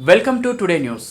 Welcome to today news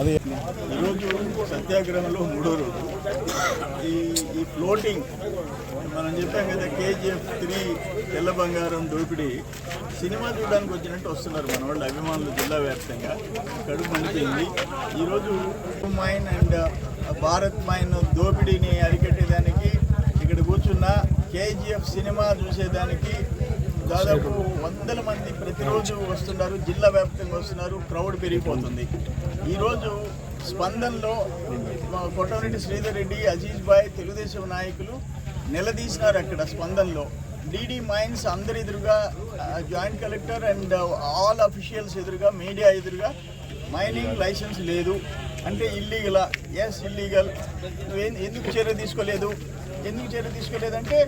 అదే ఈరోజు సత్యాగ్రహంలో మూడో రోజు. ఈ ఈ ఫ్లోటింగ్ మనం చెప్పాం కదా కేజీఎఫ్ త్రీ తెల్ల బంగారం దోపిడీ. సినిమా చూడడానికి వచ్చినట్టు వస్తున్నారు మన వాళ్ళు అభిమానులు జిల్లా వ్యాప్తంగా. కడుపు అనిపింది ఈరోజు మైన్ అండ్ భారత్ మైన్ దోపిడీని అరికట్టేదానికి ఇక్కడ కూర్చున్న కేజీఎఫ్ సినిమా చూసేదానికి దాదాపు వందల మంది ప్రతిరోజు వస్తున్నారు జిల్లా వ్యాప్తంగా వస్తున్నారు క్రౌడ్ పెరిగిపోతుంది. ఈరోజు స్పందనలో మా శ్రీధర్ రెడ్డి అజీజ్ బాయ్ తెలుగుదేశం నాయకులు నిలదీసినారు అక్కడ స్పందనలో. డీడీ మైన్స్ అందరి ఎదురుగా joint collector and all officials ఎదురుగా మీడియా ఎదురుగా మైనింగ్ లైసెన్స్ లేదు. అంటే ఇల్లీగలా? ఎస్ ఇల్లీగల్ ఎందుకు చర్య తీసుకోలేదు? ఎందుకు చర్య తీసుకోలేదంటే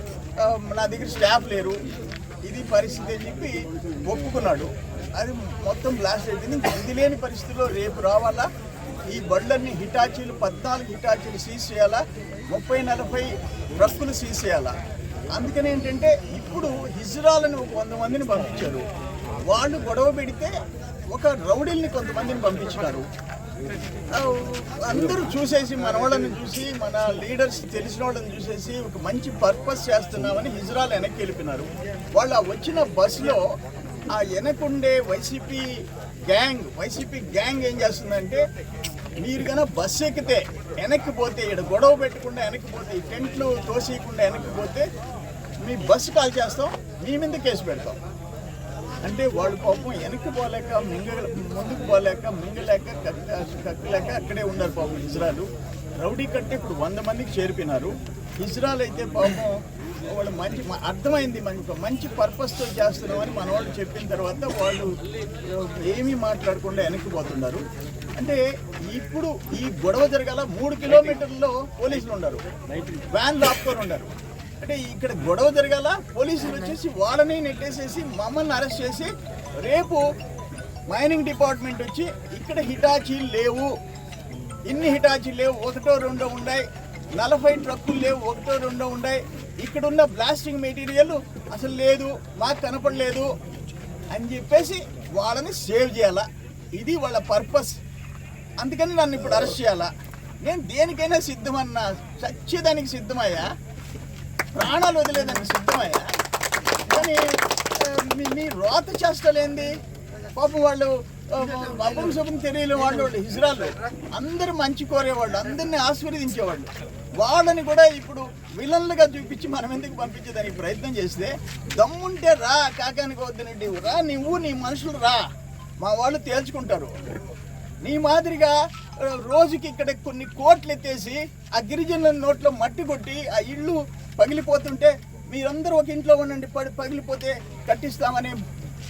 నా దగ్గర స్టాఫ్ లేరు. ఇది పరిస్థితి అని చెప్పి ఒప్పుకున్నాడు. అది మొత్తం బ్లాస్ట్ అయిపోయింది. ఇది లేని పరిస్థితిలో రేపు రావాలా? ఈ బండ్లన్నీ హిటాచీలు పద్నాలుగు హిటాచీలు సీజ్ చేయాలా? ముప్పై నలభై ట్రక్కులు సీజ్ చేయాలా? అందుకని ఏంటంటే ఇప్పుడు హిజ్రాలని ఒక వంద మందిని పంపించారు. వాళ్ళు గొడవ పెడితే ఒక రౌడీల్ని కొంతమందిని పంపించినారు. అందరూ చూసేసి మన వాళ్ళని చూసి మన లీడర్స్ తెలిసిన వాళ్ళని చూసేసి ఒక మంచి పర్పస్ చేస్తున్నామని హిజ్రాల్ వెనక్కి వెళ్ళిపోయినారు. వాళ్ళు ఆ వచ్చిన బస్సులో ఆ వెనకుండే వైసీపీ గ్యాంగ్ వైసీపీ గ్యాంగ్ ఏం చేస్తుందంటే మీరు కన్నా బస్సు ఎక్కితే వెనక్కి పోతే ఇక్కడ గొడవ పెట్టకుండా వెనక్కి పోతే ఈ టెంట్లు తోసేయకుండా వెనక్కి పోతే మీ బస్సు కాల్ చేస్తాం మీ మీద కేసు పెడతాం. అంటే వాళ్ళు పాపం వెనక్కి పోలేక మింగ ముందుకు పోలేక మింగలేక కక్కలేక అక్కడే ఉన్నారు పాపం ఇజ్రాయల్. రౌడీ కట్టే ఇప్పుడు వంద మందికి చేరిపోయినారు. ఇజ్రాయల్ అయితే పాపం వాళ్ళు మంచి అర్థమైంది మనకు మంచి పర్పస్తో చేస్తున్నామని మన వాళ్ళు చెప్పిన తర్వాత వాళ్ళు ఏమీ మాట్లాడకుండా వెనక్కి పోతున్నారు. అంటే ఇప్పుడు ఈ గొడవ జరగాల మూడు కిలోమీటర్లలో పోలీసులు ఉన్నారు. వ్యాన్లు ఆపుకొని ఉన్నారు. అంటే ఇక్కడ గొడవ జరగాల పోలీసులు వచ్చేసి వాళ్ళని నెట్టేసేసి మమ్మల్ని అరెస్ట్ చేసి రేపు మైనింగ్ డిపార్ట్మెంట్ వచ్చి ఇక్కడ హిటాచీలు లేవు. ఇన్ని హిటాచీలు లేవు ఒకటో రెండో ఉన్నాయి నలభై ట్రక్కులు లేవు ఒకటో రెండో ఉన్నాయి ఇక్కడ ఉన్న బ్లాస్టింగ్ మెటీరియల్ అసలు లేదు మాకు కనపడలేదు అని చెప్పేసి వాళ్ళని సేవ్ చేయాలా. ఇది వాళ్ళ పర్పస్. అందుకని నన్ను ఇప్పుడు అరెస్ట్ చేయాలా. నేను దేనికైనా సిద్ధమన్నా చచ్చేదానికి సిద్ధమయ్యా? ప్రాణాలు వదిలేదండి సిద్ధమయ్యా? కానీ మీ రోత చేష్టలేంది? పాపం వాళ్ళు అభం శుభం తెలియని వాళ్ళు వాళ్ళు హిజ్రాలు అందరూ మంచి కోరేవాళ్ళు అందరినీ ఆశీర్వదించేవాళ్ళు. వాళ్ళని కూడా ఇప్పుడు విలన్లుగా చూపించి మనం ఎందుకు పంపించేదానికి ప్రయత్నం చేస్తే దమ్ముంటే రా కాకానికి వద్దునండి. రా నువ్వు నీ మనుషులు రా. మా వాళ్ళు తేల్చుకుంటారు. నీ మాదిరిగా రోజుకి ఇక్కడ కొన్ని కోట్లు ఎత్తేసి ఆ గిరిజనుల నోట్లో మట్టి కొట్టి ఆ ఇళ్ళు పగిలిపోతుంటే మీరందరూ ఒక ఇంట్లో ఉండండి పడి పగిలిపోతే కట్టిస్తామనే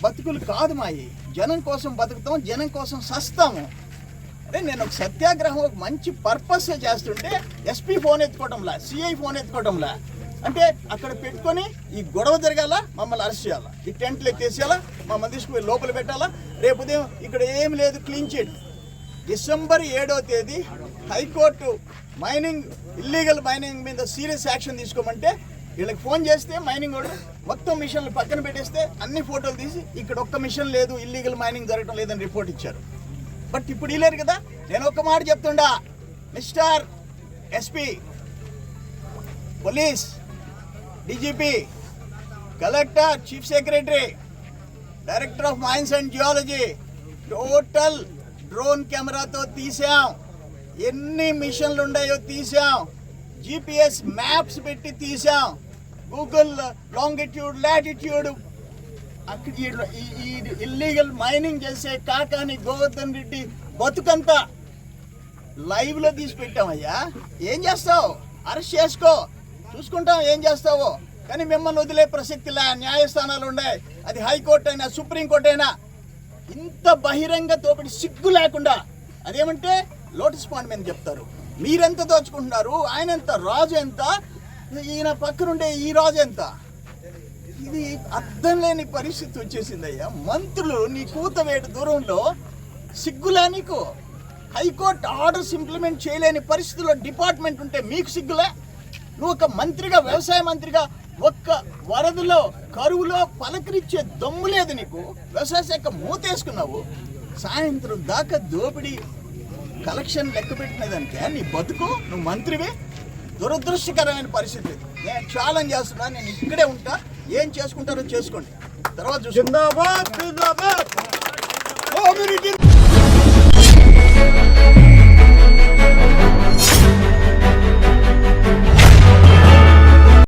బతుకులు కాదు మాయి. జనం కోసం బతుకుతాం జనం కోసం సస్తాము. అదే నేను ఒక సత్యాగ్రహం ఒక మంచి పర్పస్ చేస్తుంటే ఎస్పీ ఫోన్ ఎత్తుకోవడంలా సిఐ ఫోన్ ఎత్తుకోవడంలా అంటే అక్కడ పెట్టుకొని ఈ గొడవ జరగాల మమ్మల్ని అరెస్ట్ చేయాలా? ఈ టెంట్లు ఎత్తేసేయాలా? మమ్మల్ని తీసుకుపోయి లోపల పెట్టాలా? రేపు ఉదయం ఇక్కడ ఏం లేదు క్లీన్ చిట్ డిసెంబర్ ఏడో తేదీ high court mining illegal mining మీద సీరియస్ యాక్షన్ తీసుకోమంటే వీళ్ళకి ఫోన్ చేస్తే మైనింగ్ వాడు మొత్తం మిషన్లు పక్కన పెట్టేస్తే అన్ని ఫోటోలు తీసి ఇక్కడ ఒక్క మిషన్ లేదు ఇల్లీగల్ మైనింగ్ జరగడం లేదని రిపోర్ట్ ఇచ్చారు. బట్ ఇప్పుడు ఇలేరు కదా నేను ఒక్క మాట చెప్తుండా mister SP police DGP collector chief secretary director of mines and geology total drone కెమెరాతో తీసాం. ఎన్ని మిషన్లు ఉన్నాయో తీసాం. జిపిఎస్ మ్యాప్స్ పెట్టి తీసాం. గూగుల్ లాంగిట్యూడ్ లాటిట్యూడ్ అక్కడ ఈ- ఈ ఇల్లీగల్ మైనింగ్ చేసే కాకాని గోవర్ధన్ రెడ్డి బతుకంతా లైవ్లో తీసి పెట్టామయ్యా. ఏం చేస్తావు? అరెస్ట్ చేసుకో. చూసుకుంటాం ఏం చేస్తావో. కానీ మిమ్మల్ని వదిలే ప్రసక్తిలా న్యాయస్థానాలు ఉన్నాయి. అది హైకోర్టు అయినా సుప్రీంకోర్టు అయినా ఇంత బహిరంగ తోపిడి సిగ్గు లేకుండా. అదేమంటే లోటస్ పాండ్ మీద చెప్తారు. మీరెంత దోచుకుంటున్నారు? ఆయన ఎంత? రాజు ఎంత? ఈయన పక్కనుండే ఈ రాజు ఎంత? ఇది అర్థం లేని పరిస్థితి వచ్చేసిందయ్యా. మంత్రులు నీ కూతవేటు దూరంలో సిగ్గులే నీకు? హైకోర్టు ఆర్డర్స్ ఇంప్లిమెంట్ చేయలేని పరిస్థితిలో డిపార్ట్మెంట్ ఉంటే మీకు సిగ్గులే? నువ్వు ఒక మంత్రిగా వ్యవసాయ మంత్రిగా ఒక్క వరదలో కరువులో పలకరించే దమ్ము లేదు నీకు. వ్యవసాయ శాఖ మూతేసుకున్నావు. సాయంత్రం దాకా దోపిడీ కలెక్షన్ లెక్క పెట్టినదానికే నీ బతుకు నువ్వు మంత్రివే. దురదృష్టకరమైన పరిస్థితి. నేను ఛాలెంజ్ చేస్తున్నా నేను ఇక్కడే ఉంటా. ఏం చేసుకుంటారో చేసుకోండి. తర్వాత చూసుకుందాం